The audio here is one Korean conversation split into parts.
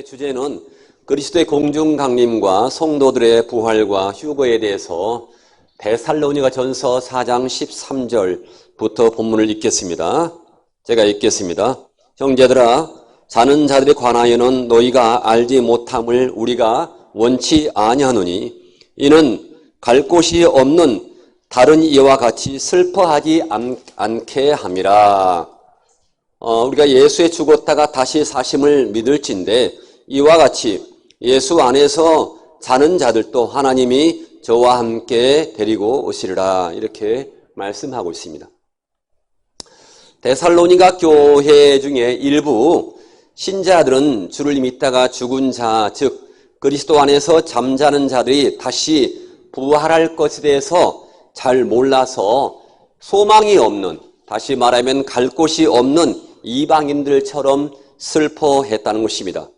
본문의 주제는 그리스도의 공중 강림과 성도들의 부활과 휴거에 대해서 데살로니가 전서 4장 13절부터 본문을 읽겠습니다. 제가 읽겠습니다. 형제들아 자는 자들에 관하여는 너희가 알지 못함을 우리가 원치 아니하노니 이는 갈 곳이 없는 다른 이와 같이 슬퍼하지 않, 않게 함이라. 어, 우리가 예수에 죽었다가 다시 사심을 믿을진데 이와 같이 예수 안에서 자는 자들도 하나님이 저와 함께 데리고 오시리라 이렇게 말씀하고 있습니다. 데살로니가 교회 중에 일부 신자들은 주를 믿다가 죽은 자, 즉 그리스도 안에서 잠자는 자들이 다시 부활할 것에 대해서 잘 몰라서 소망이 없는 다시 말하면 갈 곳이 없는 이방인들처럼 슬퍼했다는 것입니다.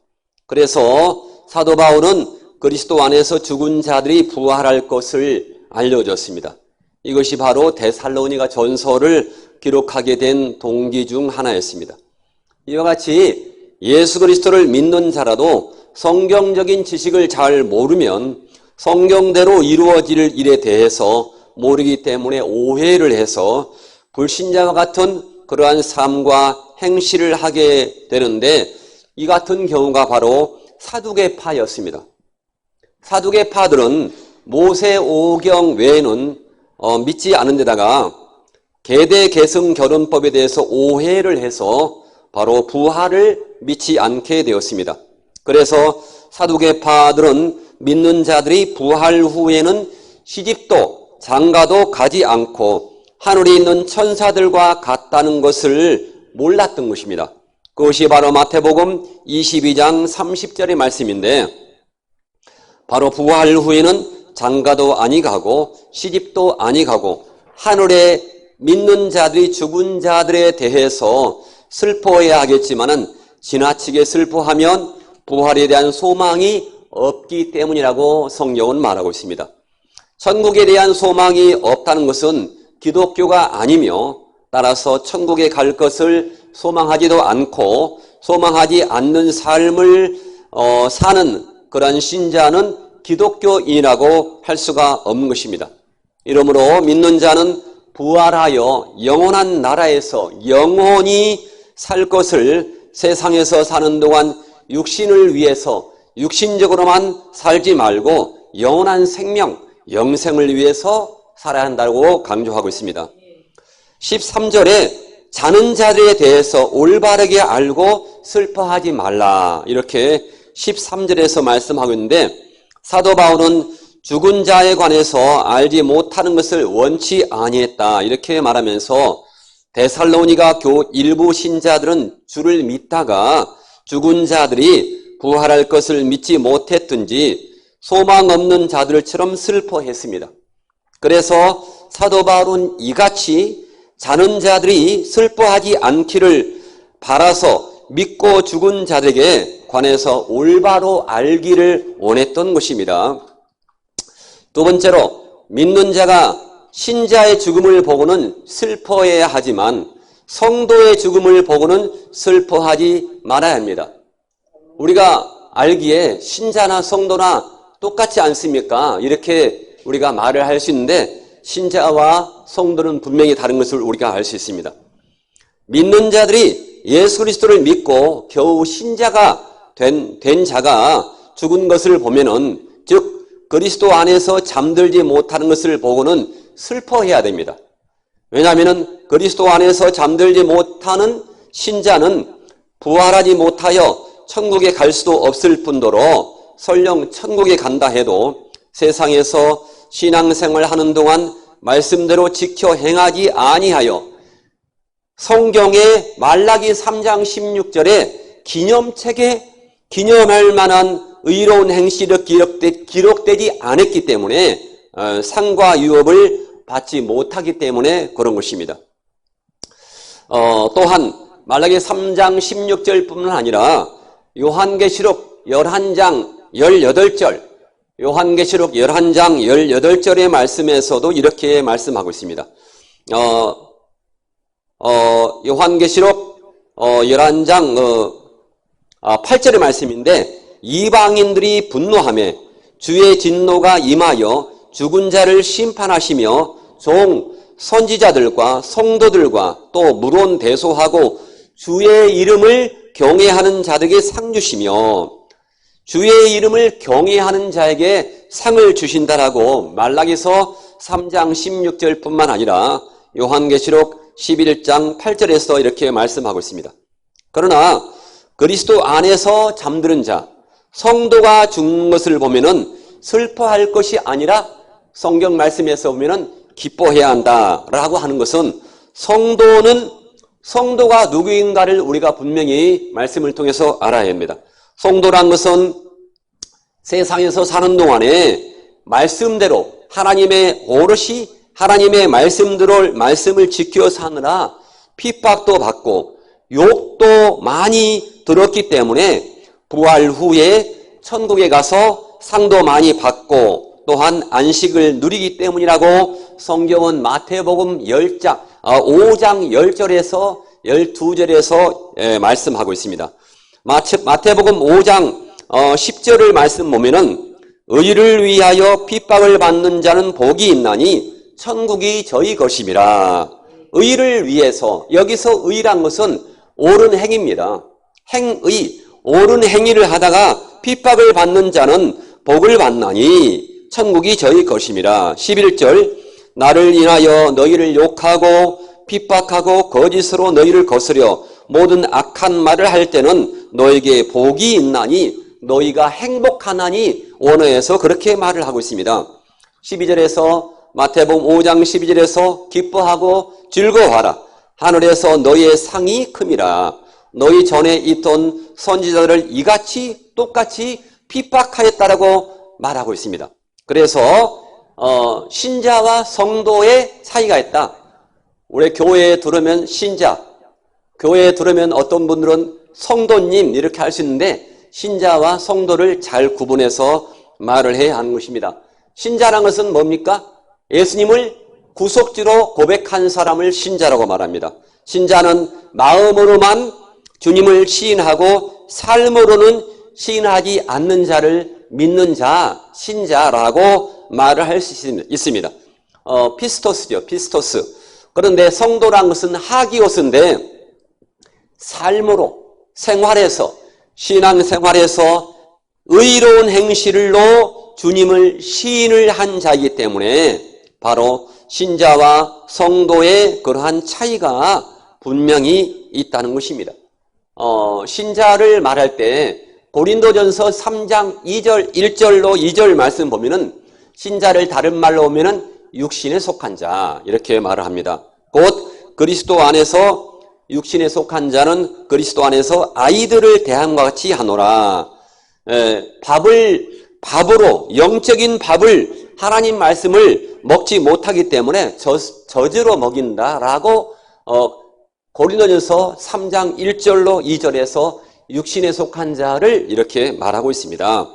그래서 사도 바울은 그리스도 안에서 죽은 자들이 부활할 것을 알려줬습니다. 이것이 바로 데살로니가 전서를 기록하게 된 동기 중 하나였습니다. 이와 같이 예수 그리스도를 믿는 자라도 성경적인 지식을 잘 모르면 성경대로 이루어질 일에 대해서 모르기 때문에 오해를 해서 불신자와 같은 그러한 삶과 행실을 하게 되는데 이 같은 경우가 바로 사두개파였습니다. 사두개파들은 모세 오경 외에는 어, 믿지 않은 데다가 계대 계승 결혼법에 대해서 오해를 해서 바로 부활을 믿지 않게 되었습니다. 그래서 사두개파들은 믿는 자들이 부활 후에는 시집도 장가도 가지 않고 하늘에 있는 천사들과 같다는 것을 몰랐던 것입니다. 그것이 바로 마태복음 22장 30절의 말씀인데 바로 부활 후에는 장가도 아니 가고 시집도 아니 가고 하늘에 믿는 자들이 죽은 자들에 대해서 슬퍼해야 하겠지만은 지나치게 슬퍼하면 부활에 대한 소망이 없기 때문이라고 성경은 말하고 있습니다. 천국에 대한 소망이 없다는 것은 기독교가 아니며 따라서 천국에 갈 것을 소망하지도 않고 소망하지 않는 삶을 어, 사는 그러한 신자는 기독교인이라고 할 수가 없는 것입니다. 이러므로 믿는 자는 부활하여 영원한 나라에서 영원히 살 것을 세상에서 사는 동안 육신을 위해서 육신적으로만 살지 말고 영원한 생명, 영생을 위해서 살아야 한다고 강조하고 있습니다. 13절에 자는 자들에 대해서 올바르게 알고 슬퍼하지 말라. 이렇게 13절에서 말씀하고 있는데 사도 바울은 죽은 자에 관해서 알지 못하는 것을 원치 아니했다. 이렇게 말하면서 데살로니가 교 일부 신자들은 주를 믿다가 죽은 자들이 부활할 것을 믿지 못했든지 소망 없는 자들처럼 슬퍼했습니다. 그래서 사도 바울은 이같이 자는 자들이 슬퍼하지 않기를 바라서 믿고 죽은 자들에게 관해서 올바로 알기를 원했던 것입니다. 두 번째로 믿는 자가 신자의 죽음을 보고는 슬퍼해야 하지만 성도의 죽음을 보고는 슬퍼하지 말아야 합니다. 우리가 알기에 신자나 성도나 똑같지 않습니까? 이렇게 우리가 말을 할 수 있는데 신자와 성도는 분명히 다른 것을 우리가 알 수 있습니다. 믿는 자들이 예수 그리스도를 믿고 겨우 신자가 된, 된 자가 죽은 것을 보면은 즉 그리스도 안에서 잠들지 못하는 것을 보고는 슬퍼해야 됩니다. 왜냐하면 그리스도 안에서 잠들지 못하는 신자는 부활하지 못하여 천국에 갈 수도 없을 뿐더러 설령 천국에 간다 해도 세상에서 신앙생활 하는 동안 말씀대로 지켜 행하지 아니하여 성경의 말라기 3장 16절에 기념책에 기념할 만한 의로운 행실이 기록되, 기록되지 않았기 때문에 어, 상과 유업을 받지 못하기 때문에 그런 것입니다. 어, 또한 말라기 3장 16절뿐만 아니라 요한계시록 11장 18절 요한계시록 11장 18절의 말씀에서도 이렇게 말씀하고 있습니다. 어, 어, 요한계시록 어, 11장 어, 8절의 말씀인데 이방인들이 분노하며 주의 진노가 임하여 죽은 자를 심판하시며 종 선지자들과 성도들과 또 물론 대소하고 주의 이름을 경외하는 자들에게 상 주시며 주의 이름을 경외하는 자에게 상을 주신다라고 말락에서 3장 16절뿐만 아니라 요한계시록 11장 8절에서 이렇게 말씀하고 있습니다. 그러나 그리스도 안에서 잠드는 자, 성도가 죽는 것을 보면은 슬퍼할 것이 아니라 성경 말씀에서 보면은 기뻐해야 한다라고 하는 것은 성도는 성도가 누구인가를 우리가 분명히 말씀을 통해서 알아야 합니다. 성도란 것은 세상에서 사는 동안에 말씀대로 하나님의 오롯이 하나님의 말씀대로 말씀을 지켜 사느라 핍박도 받고 욕도 많이 들었기 때문에 부활 후에 천국에 가서 상도 많이 받고 또한 안식을 누리기 때문이라고 성경은 마태복음 10장, 5장 10절에서 12절에서 말씀하고 있습니다. 마태복음 5장 10절을 말씀 보면은 의를 위하여 핍박을 받는 자는 복이 있나니 천국이 저희 것임이라. 의를 위해서 여기서 의란 것은 옳은 행입니다. 행의 옳은 행위를 하다가 핍박을 받는 자는 복을 받나니 천국이 저희 것임이라. 11절 나를 인하여 너희를 욕하고 핍박하고 거짓으로 너희를 거스려 모든 악한 말을 할 때는 너에게 복이 있나니 너희가 행복하나니 원어에서 그렇게 말을 하고 있습니다. 12절에서 마태복음 5장 12절에서 기뻐하고 즐거워하라. 하늘에서 너희의 상이 큼이라. 너희 전에 있던 선지자들을 이같이 똑같이 핍박하였다라고 말하고 있습니다. 그래서 어, 신자와 성도의 사이가 있다. 우리 교회에 들으면 신자, 교회에 들으면 어떤 분들은 성도님 이렇게 할 수 있는데 신자와 성도를 잘 구분해서 말을 해야 하는 것입니다. 신자란 것은 뭡니까? 예수님을 구속주로 고백한 사람을 신자라고 말합니다. 신자는 마음으로만 주님을 시인하고 삶으로는 시인하지 않는 자를 믿는 자, 신자라고 말을 할 수 있습니다. 어, 피스토스죠, 피스토스. 그런데 성도란 것은 하기오스인데 삶으로, 생활에서, 신앙 생활에서 의로운 행실로 주님을 시인을 한 자이기 때문에 바로 신자와 성도의 그러한 차이가 분명히 있다는 것입니다. 어, 신자를 말할 때 고린도전서 3장 2절 1절로 2절 말씀 보면은 신자를 다른 말로 보면은 육신에 속한 자 이렇게 말을 합니다. 곧 그리스도 안에서 육신에 속한 자는 그리스도 안에서 아이들을 대함과 같이 하노라. 에, 밥을 밥으로 영적인 밥을 하나님 말씀을 먹지 못하기 때문에 저, 저주로 먹인다라고 어, 고린도전서 3장 1절로 2절에서 육신에 속한 자를 이렇게 말하고 있습니다.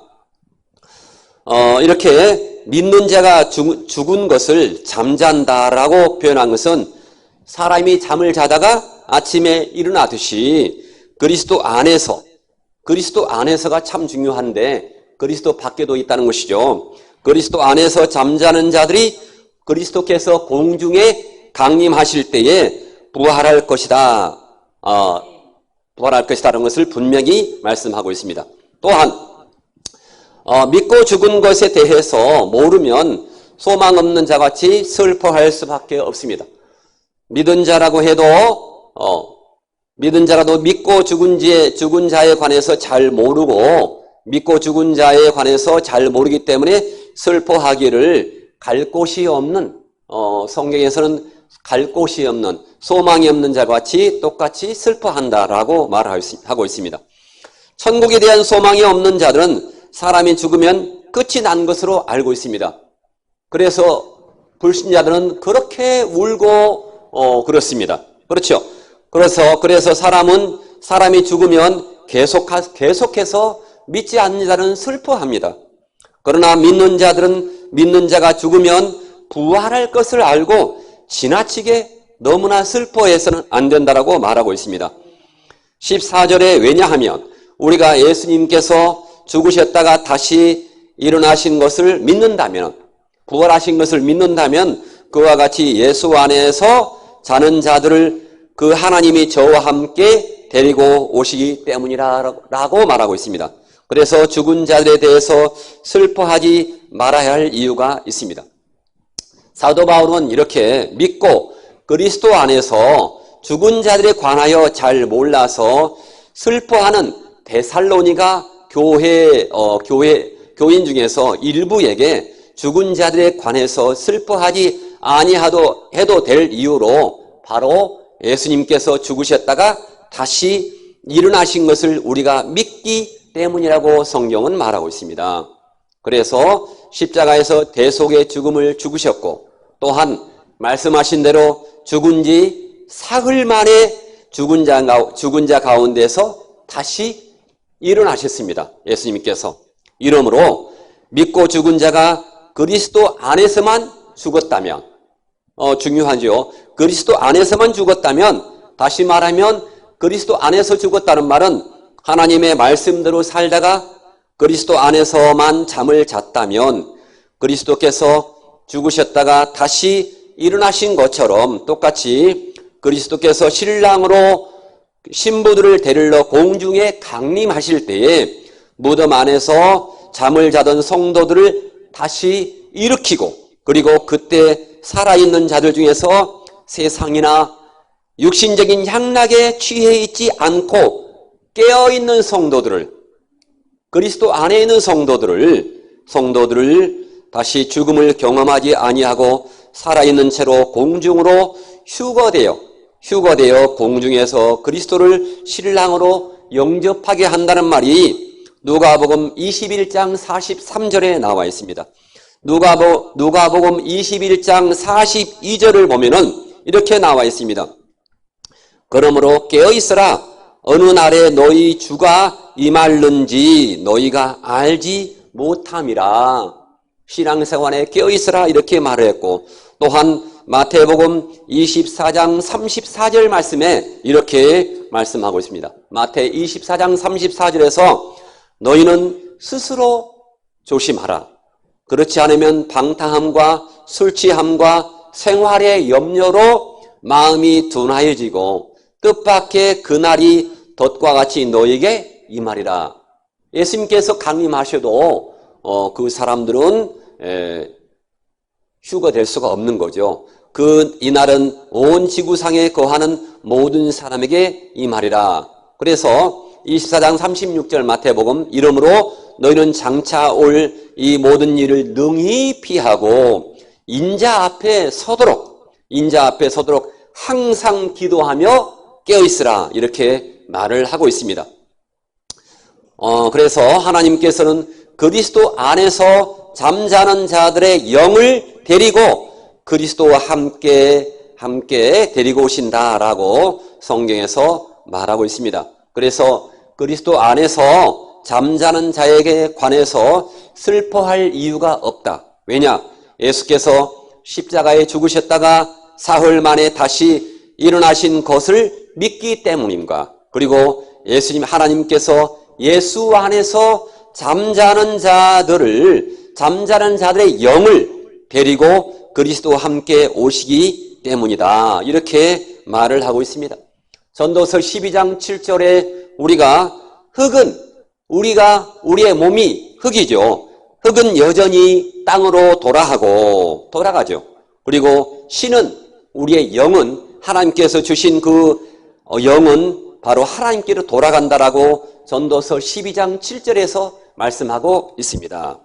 어, 이렇게 믿는 자가 죽, 죽은 것을 잠잔다라고 표현한 것은 사람이 잠을 자다가 아침에 일어나듯이 그리스도 안에서 그리스도 안에서가 참 중요한데 그리스도 밖에도 있다는 것이죠. 그리스도 안에서 잠자는 자들이 그리스도께서 공중에 강림하실 때에 부활할 것이다. 어, 부활할 것이다라는 것을 분명히 말씀하고 있습니다. 또한 어, 믿고 죽은 것에 대해서 모르면 소망 없는 자같이 슬퍼할 수밖에 없습니다. 믿은 자라고 해도 어, 믿은 자라도 믿고 죽은 지 죽은 자에 관해서 잘 모르고 믿고 죽은 자에 관해서 잘 모르기 때문에 슬퍼하기를 갈 곳이 없는 어, 성경에서는 갈 곳이 없는 소망이 없는 자와 같이 똑같이 슬퍼한다라고 말하고 있습니다. 천국에 대한 소망이 없는 자들은 사람이 죽으면 끝이 난 것으로 알고 있습니다. 그래서 불신자들은 그렇게 울고 어, 그렇습니다. 그렇죠. 그래서 그래서 사람은 사람이 죽으면 계속 계속해서 믿지 않는 자는 슬퍼합니다. 그러나 믿는 자들은 믿는 자가 죽으면 부활할 것을 알고 지나치게 너무나 슬퍼해서는 안 된다라고 말하고 있습니다. 14절에 왜냐하면 우리가 예수님께서 죽으셨다가 다시 일어나신 것을 믿는다면, 부활하신 것을 믿는다면 그와 같이 예수 안에서 자는 자들을 그 하나님이 저와 함께 데리고 오시기 때문이라고 말하고 있습니다. 그래서 죽은 자들에 대해서 슬퍼하지 말아야 할 이유가 있습니다. 사도 바울은 이렇게 믿고 그리스도 안에서 죽은 자들에 관하여 잘 몰라서 슬퍼하는 데살로니가 교회 어, 교회 교인 중에서 일부에게 죽은 자들에 관해서 슬퍼하지 아니하도 해도 될 이유로 바로 예수님께서 죽으셨다가 다시 일어나신 것을 우리가 믿기 때문이라고 성경은 말하고 있습니다. 그래서 십자가에서 대속의 죽음을 죽으셨고 또한 말씀하신 대로 죽은 지 사흘 만에 죽은 자, 가- 죽은 자 가운데서 다시 일어나셨습니다. 예수님께서. 이러므로 믿고 죽은 자가 그리스도 안에서만 죽었다면 어, 중요하죠. 그리스도 안에서만 죽었다면 다시 말하면 그리스도 안에서 죽었다는 말은 하나님의 말씀대로 살다가 그리스도 안에서만 잠을 잤다면 그리스도께서 죽으셨다가 다시 일어나신 것처럼 똑같이 그리스도께서 신랑으로 신부들을 데리러 공중에 강림하실 때에 무덤 안에서 잠을 자던 성도들을 다시 일으키고 그리고 그때 살아있는 자들 중에서 세상이나 육신적인 향락에 취해 있지 않고 깨어있는 성도들을 그리스도 안에 있는 성도들을 성도들을 다시 죽음을 경험하지 아니하고 살아있는 채로 공중으로 휴거되어 휴거되어 공중에서 그리스도를 신랑으로 영접하게 한다는 말이 누가복음 21장 43절에 나와 있습니다. 누가보, 누가복음 21장 42절을 보면은 이렇게 나와 있습니다. 그러므로 깨어 있으라 어느 날에 너희 주가 임할는지 너희가 알지 못함이라 신앙생활에 깨어 있으라 이렇게 말을 했고 또한 마태복음 24장 34절 말씀에 이렇게 말씀하고 있습니다. 마태 24장 34절에서 너희는 스스로 조심하라. 그렇지 않으면 방탕함과 술 취함과 생활의 염려로 마음이 둔하여지고 뜻밖의 그날이 덫과 같이 너에게 임하리라. 예수님께서 강림하셔도 어, 그 사람들은 에, 휴거될 수가 없는 거죠. 그 이날은 온 지구상에 거하는 모든 사람에게 임하리라. 그래서 24장 36절 마태복음 이름으로 너희는 장차 올 이 모든 일을 능히 피하고 인자 앞에 서도록 인자 앞에 서도록 항상 기도하며 깨어 있으라 이렇게 말을 하고 있습니다. 어, 그래서 하나님께서는 그리스도 안에서 잠자는 자들의 영을 데리고 그리스도와 함께 함께 데리고 오신다라고 성경에서 말하고 있습니다. 그래서 그리스도 안에서 잠자는 자에게 관해서 슬퍼할 이유가 없다. 왜냐? 예수께서 십자가에 죽으셨다가 사흘 만에 다시 일어나신 것을 믿기 때문입니다. 그리고 예수님 하나님께서 예수 안에서 잠자는 자들을 잠자는 자들의 영을 데리고 그리스도와 함께 오시기 때문이다. 이렇게 말을 하고 있습니다. 전도서 12장 7절에 우리가 흙은 우리가 우리의 몸이 흙이죠. 흙은 여전히 땅으로 돌아가고 돌아가죠. 그리고 신은 우리의 영은 하나님께서 주신 그 어, 영은 바로 하나님께로 돌아간다라고 전도서 12장 7절에서 말씀하고 있습니다.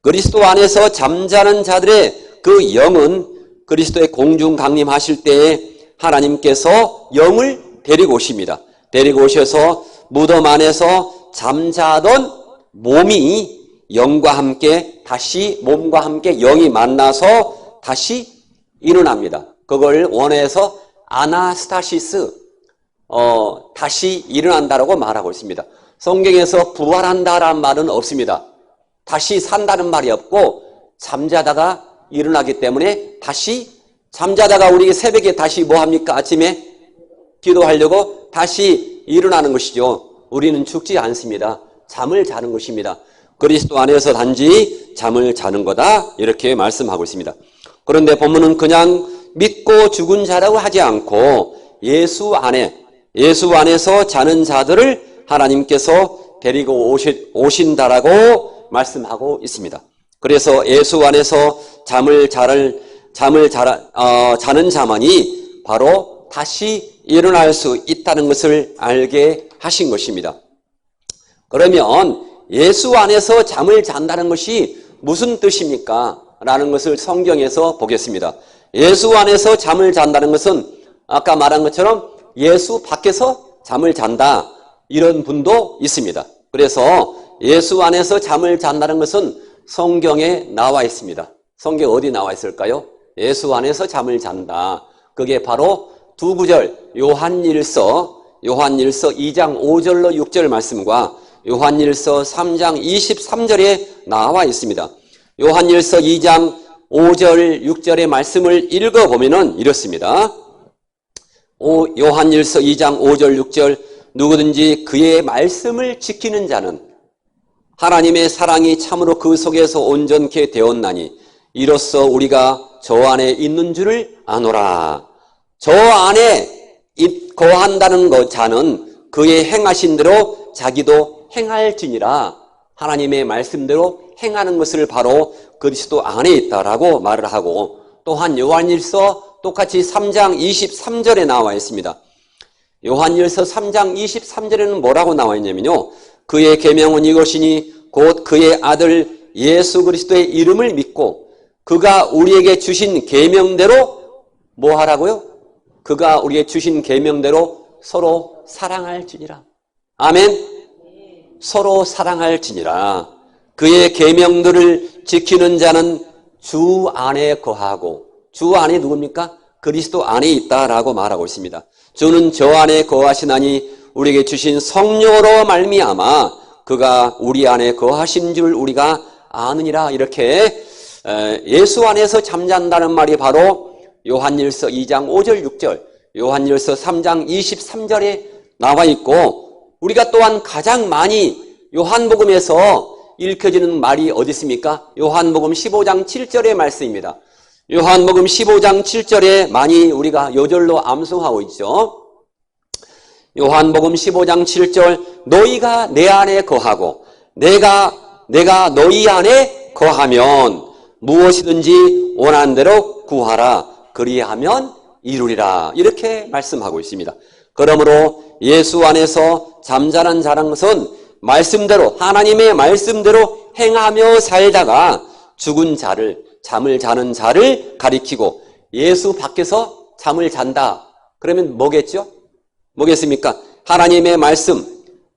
그리스도 안에서 잠자는 자들의 그 영은 그리스도의 공중 강림하실 때에 하나님께서 영을 데리고 오십니다. 데리고 오셔서 무덤 안에서 잠자던 몸이 영과 함께 다시 몸과 함께 영이 만나서 다시 일어납니다. 그걸 원어에서 아나스타시스 어, 다시 일어난다라고 말하고 있습니다. 성경에서 부활한다라는 말은 없습니다. 다시 산다는 말이 없고 잠자다가 일어나기 때문에 다시 잠자다가 우리 새벽에 다시 뭐 합니까? 아침에 기도하려고 다시 일어나는 것이죠. 우리는 죽지 않습니다. 잠을 자는 것입니다. 그리스도 안에서 단지 잠을 자는 거다. 이렇게 말씀하고 있습니다. 그런데 본문은 그냥 믿고 죽은 자라고 하지 않고 예수 안에, 예수 안에서 자는 자들을 하나님께서 데리고 오신다라고 말씀하고 있습니다. 그래서 예수 안에서 잠을 자를, 잠을 자, 어, 자는 자만이 바로 다시 일어날 수 있다는 것을 알게 하신 것입니다. 그러면 예수 안에서 잠을 잔다는 것이 무슨 뜻입니까? 라는 것을 성경에서 보겠습니다. 예수 안에서 잠을 잔다는 것은 아까 말한 것처럼 예수 밖에서 잠을 잔다. 이런 분도 있습니다. 그래서 예수 안에서 잠을 잔다는 것은 성경에 나와 있습니다. 성경 어디 나와 있을까요? 예수 안에서 잠을 잔다. 그게 바로 두 구절 요한일서 요한일서 2장 5절로 6절 말씀과 요한일서 3장 23절에 나와 있습니다. 요한일서 2장 5절 6절의 말씀을 읽어 보면은 이렇습니다. 오, 요한일서 2장 5절 6절 누구든지 그의 말씀을 지키는 자는 하나님의 사랑이 참으로 그 속에서 온전케 되었나니 이로써 우리가 저 안에 있는 줄을 아노라. 저 안에 거한다는 것 자는 그의 행하신 대로 자기도 행할지니라. 하나님의 말씀대로 행하는 것을 바로 그리스도 안에 있다라고 말을 하고 또한 요한일서 똑같이 3장 23절에 나와 있습니다. 요한일서 3장 23절에는 뭐라고 나와 있냐면요. 그의 계명은 이것이니 곧 그의 아들 예수 그리스도의 이름을 믿고 그가 우리에게 주신 계명대로 뭐 하라고요? 그가 우리에게 주신 계명대로 서로 사랑할지니라. 아멘. 서로 사랑할지니라. 그의 계명들을 지키는 자는 주 안에 거하고 주 안에 누굽니까? 그리스도 안에 있다라고 말하고 있습니다. 주는 저 안에 거하시나니 우리에게 주신 성령으로 말미암아 그가 우리 안에 거하신 줄 우리가 아느니라 이렇게 예수 안에서 잠잔다는 말이 바로 요한일서 2장 5절 6절 요한일서 3장 23절에 나와 있고 우리가 또한 가장 많이 요한복음에서 읽혀지는 말이 어디 있습니까? 요한복음 15장 7절의 말씀입니다. 요한복음 15장 7절에 많이 우리가 요절로 암송하고 있죠. 요한복음 15장 7절 너희가 내 안에 거하고 내가 내가 너희 안에 거하면 무엇이든지 원하는 대로 구하라 그리하면 이루리라 이렇게 말씀하고 있습니다. 그러므로 예수 안에서 잠자는 자란 것은 말씀대로 하나님의 말씀대로 행하며 살다가 죽은 자를 잠을 자는 자를 가리키고 예수 밖에서 잠을 잔다. 그러면 뭐겠죠? 뭐겠습니까? 하나님의 말씀,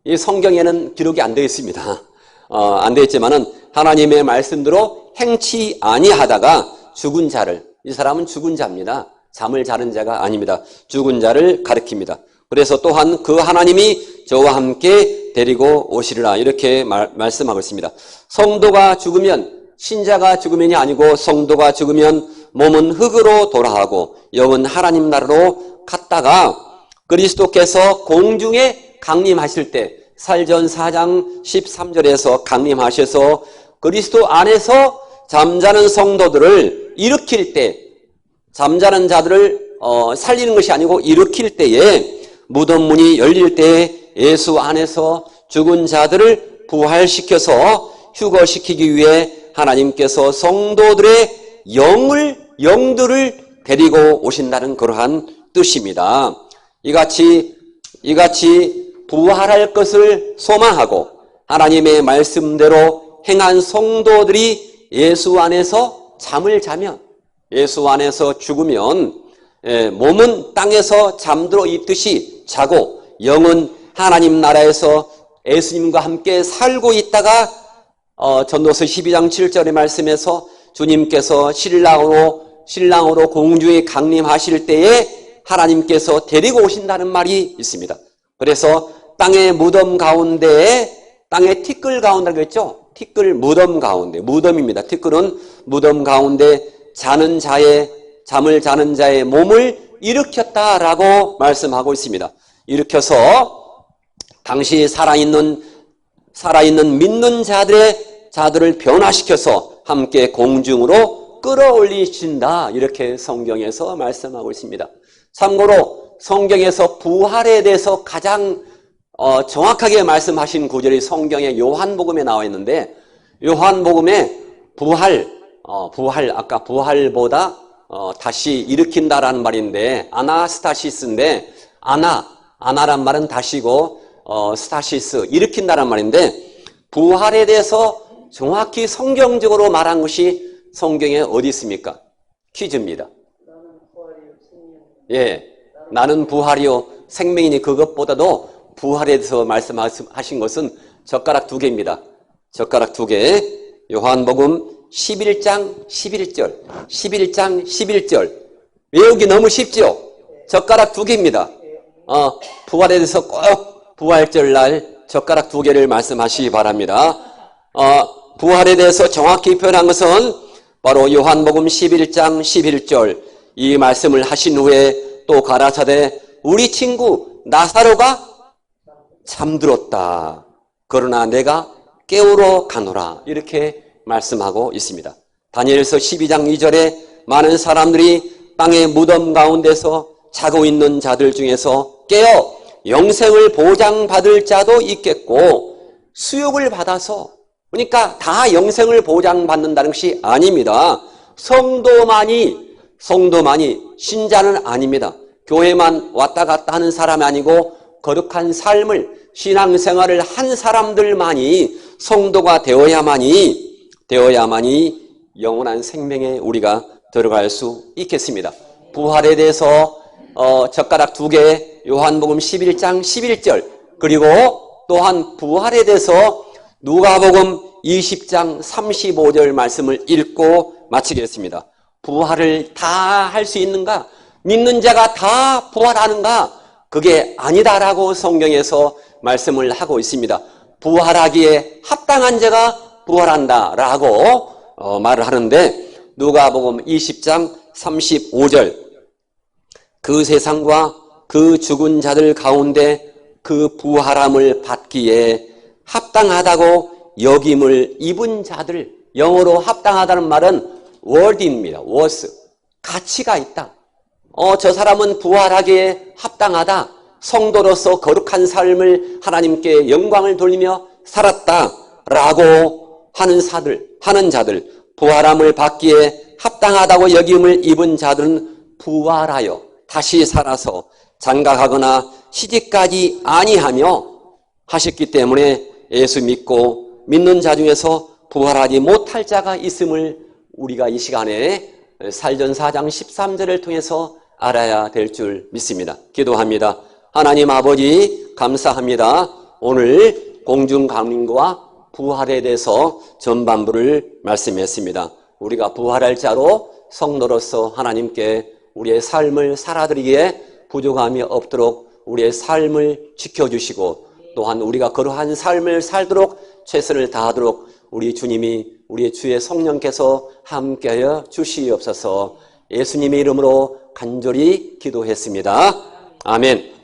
이 성경에는 기록이 안 되어 있습니다. 어, 안 되어 있지만은 하나님의 말씀대로 행치 아니하다가 죽은 자를, 이 사람은 죽은 자입니다. 잠을 자는 자가 아닙니다. 죽은 자를 가리킵니다. 그래서 또한 그 하나님이 저와 함께 데리고 오시리라 이렇게 말, 말씀하고 있습니다. 성도가 죽으면 신자가 죽으면이 아니고 성도가 죽으면 몸은 흙으로 돌아가고 영은 하나님 나라로 갔다가 그리스도께서 공중에 강림하실 때 살전 4장 13절에서 강림하셔서 그리스도 안에서 잠자는 성도들을 일으킬 때 잠자는 자들을 어, 살리는 것이 아니고 일으킬 때에 무덤 문이 열릴 때 예수 안에서 죽은 자들을 부활시켜서 휴거시키기 위해 하나님께서 성도들의 영을 영들을 데리고 오신다는 그러한 뜻입니다. 이같이 이같이 부활할 것을 소망하고 하나님의 말씀대로 행한 성도들이 예수 안에서 잠을 자면 예수 안에서 죽으면 예, 몸은 땅에서 잠들어 있듯이 자고 영은 하나님 나라에서 예수님과 함께 살고 있다가 어, 전도서 12장 7절의 말씀에서 주님께서 신랑으로 신랑으로 공주에 강림하실 때에 하나님께서 데리고 오신다는 말이 있습니다. 그래서 땅의 무덤 가운데에 땅의 티끌 가운데 그랬죠? 티끌 무덤 가운데 무덤입니다. 티끌은 무덤 가운데 자는 자의 잠을 자는 자의 몸을 일으켰다라고 말씀하고 있습니다. 일으켜서 당시 살아있는 살아있는 믿는 자들의 자들을 변화시켜서 함께 공중으로 끌어올리신다. 이렇게 성경에서 말씀하고 있습니다. 참고로 성경에서 부활에 대해서 가장 어, 정확하게 말씀하신 구절이 성경의 요한복음에 나와 있는데 요한복음에 부활, 어, 부활 아까 부활보다 어, 다시 일으킨다라는 말인데 아나스타시스인데 아나 아나란 말은 다시고 어, 스타시스 일으킨다란 말인데 부활에 대해서 정확히 성경적으로 말한 것이 성경에 어디 있습니까? 퀴즈입니다. 예, 나는 부활이요 생명이니 그것보다도 부활에 대해서 말씀하신 것은 젓가락 두 개입니다. 젓가락 두 개. 요한복음 11장 11절, 11장 11절. 외우기 너무 쉽죠? 젓가락 두 개입니다. 어, 부활에 대해서 꼭 부활절 날 젓가락 두 개를 말씀하시기 바랍니다. 어, 부활에 대해서 정확히 표현한 것은 바로 요한복음 11장 11절 이 말씀을 하신 후에 또 가라사대 우리 친구 나사로가 잠들었다. 그러나 내가 깨우러 가노라. 이렇게 말씀하고 있습니다. 다니엘서 12장 2절에 많은 사람들이 땅의 무덤 가운데서 자고 있는 자들 중에서 깨어 영생을 보장받을 자도 있겠고 수욕을 받아서 그러니까 다 영생을 보장받는다는 것이 아닙니다. 성도만이 성도만이 신자는 아닙니다. 교회만 왔다 갔다 하는 사람이 아니고 거룩한 삶을 신앙생활을 한 사람들만이 성도가 되어야만이 되어야만이 영원한 생명에 우리가 들어갈 수 있겠습니다. 부활에 대해서 어, 젓가락 두 개, 요한복음 11장 11절, 그리고 또한 부활에 대해서 누가복음 20장 35절 말씀을 읽고 마치겠습니다. 부활을 다 할 수 있는가? 믿는 자가 다 부활하는가? 그게 아니다라고 성경에서 말씀을 하고 있습니다. 부활하기에 합당한 자가 부활한다라고 어, 말을 하는데 누가복음 20장 35절 그 세상과 그 죽은 자들 가운데 그 부활함을 받기에 합당하다고 여김을 입은 자들 영어로 합당하다는 말은 worthy입니다. worth 가치가 있다. 어, 저 사람은 부활하기에 합당하다. 성도로서 거룩한 삶을 하나님께 영광을 돌리며 살았다. 라고 하는 사들, 하는 자들, 부활함을 받기에 합당하다고 여김을 입은 자들은 부활하여 다시 살아서 장가가거나 시집까지 아니하며 하셨기 때문에 예수 믿고 믿는 자 중에서 부활하지 못할 자가 있음을 우리가 이 시간에 살전 4장 13절을 통해서 알아야 될 줄 믿습니다. 기도합니다. 하나님 아버지 감사합니다. 오늘 공중 강림과 부활에 대해서 전반부를 말씀했습니다. 우리가 부활할 자로 성도로서 하나님께 우리의 삶을 살아드리기에 부족함이 없도록 우리의 삶을 지켜주시고 또한 우리가 그러한 삶을 살도록 최선을 다하도록 우리 주님이 우리의 주의 성령께서 함께하여 주시옵소서 예수님의 이름으로 간절히 기도했습니다. 아멘.